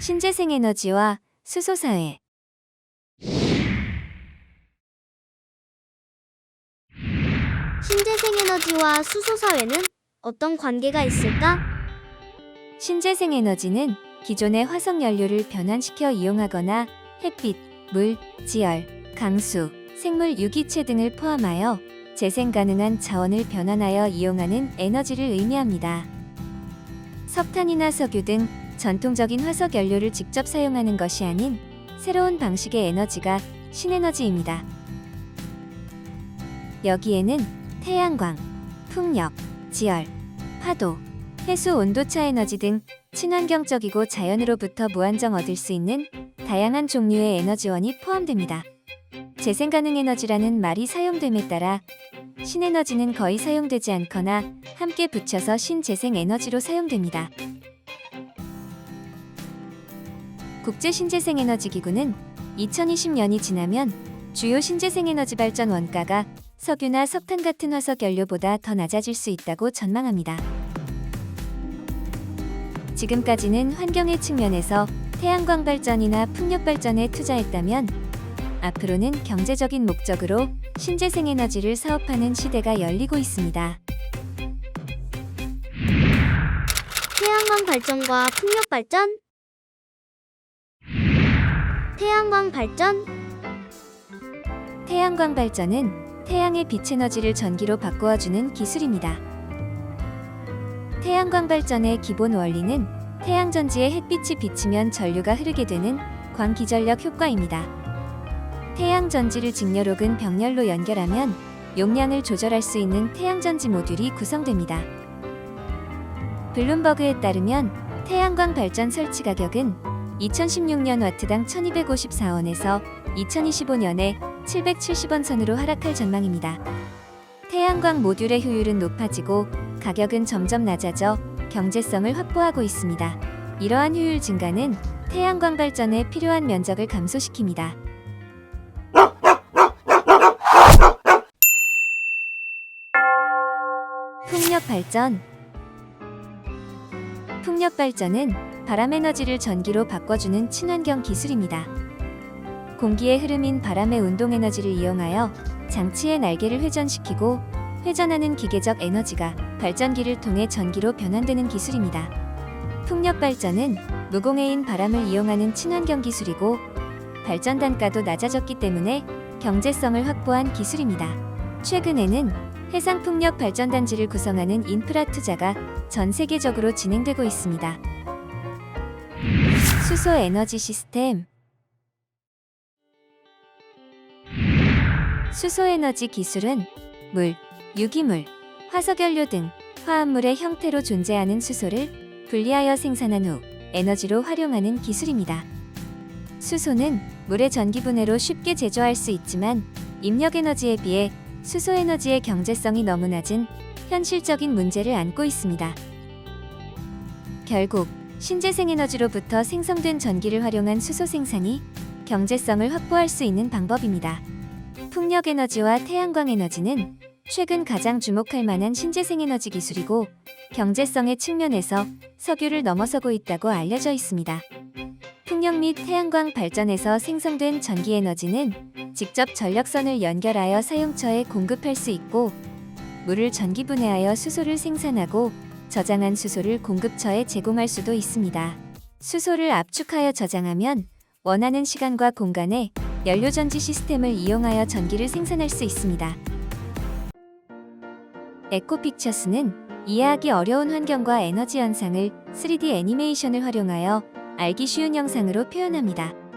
신재생 에너지와 수소 사회 신재생 에너지와 수소 사회는 어떤 관계가 있을까? 신재생 에너지는 기존의 화석 연료를 변환시켜 이용하거나 햇빛, 물, 지열, 강수, 생물 유기체 등을 포함하여 재생 가능한 자원을 변환하여 이용하는 에너지를 의미합니다. 석탄이나 석유 등 전통적인 화석 연료를 직접 사용하는 것이 아닌 새로운 방식의 에너지가 신에너지입니다. 여기에는 태양광, 풍력, 지열, 파도, 해수 온도차 에너지 등 친환경적이고 자연으로부터 무한정 얻을 수 있는 다양한 종류의 에너지원이 포함됩니다. 재생 가능 에너지라는 말이 사용됨에 따라 신에너지는 거의 사용되지 않거나 함께 붙여서 신재생 에너지로 사용됩니다. 국제 신재생 에너지 기구는 2020년이 지나면 주요 신재생 에너지 발전 원가가 석유나 석탄 같은 화석 연료보다 더 낮아질 수 있다고 전망합니다. 지금까지는 환경의 측면에서 태양광 발전이나 풍력 발전에 투자했다면 앞으로는 경제적인 목적으로 신재생 에너지를 사업하는 시대가 열리고 있습니다. 태양광 발전과 풍력 발전? 태양광 발전? 태양광 발전은 태양의 빛 에너지를 전기로 바꾸어주는 기술입니다. 태양광 발전의 기본 원리는 태양 전지에 햇빛이 비치면 전류가 흐르게 되는 광기전력 효과입니다. 태양 전지를 직렬 혹은 병렬로 연결하면 용량을 조절할 수 있는 태양 전지 모듈이 구성됩니다. 블룸버그에 따르면 태양광 발전 설치 가격은 2016년 와트당 1254원에서 2025년에 770원 선으로 하락할 전망입니다. 태양광 모듈의 효율은 높아지고 가격은 점점 낮아져 경제성을 확보하고 있습니다. 이러한 효율 증가는 태양광 발전에 필요한 면적을 감소시킵니다. 풍력 발전 풍력 발전은 바람 에너지를 전기로 바꿔주는 친환경 기술입니다. 공기의 흐름인 바람의 운동 에너지를 이용하여 장치의 날개를 회전시키고 회전하는 기계적 에너지가 발전기를 통해 전기로 변환되는 기술입니다. 풍력 발전은 무공해인 바람을 이용하는 친환경 기술이고 발전 단가도 낮아졌기 때문에 경제성을 확보한 기술입니다. 최근에는 해상 풍력 발전 단지를 구성하는 인프라 투자가 전 세계적으로 진행되고 있습니다. 수소 에너지 시스템 수소 에너지 기술은 물, 유기물, 화석연료 등 화합물의 형태로 존재하는 수소를 분리하여 생산한 후 에너지로 활용하는 기술입니다. 수소는 물의 전기분해로 쉽게 제조할 수 있지만 입력 에너지에 비해 수소 에너지의 경제성이 너무 낮은 현실적인 문제를 안고 있습니다. 결국 신재생 에너지로부터 생성된 전기를 활용한 수소 생산이 경제성을 확보할 수 있는 방법입니다. 풍력 에너지와 태양광 에너지는 최근 가장 주목할 만한 신재생 에너지 기술이고 경제성의 측면에서 석유를 넘어서고 있다고 알려져 있습니다. 풍력 및 태양광 발전에서 생성된 전기 에너지는 직접 전력선을 연결하여 사용처에 공급할 수 있고 물을 전기 분해하여 수소를 생산하고 저장한 수소를 공급처에 제공할 수도 있습니다. 수소를 압축하여 저장하면 원하는 시간과 공간에 연료 전지 시스템을 이용하여 전기를 생산할 수 있습니다. 에코픽처스는 이해하기 어려운 환경과 에너지 현상을 3D 애니메이션을 활용하여 알기 쉬운 영상으로 표현합니다.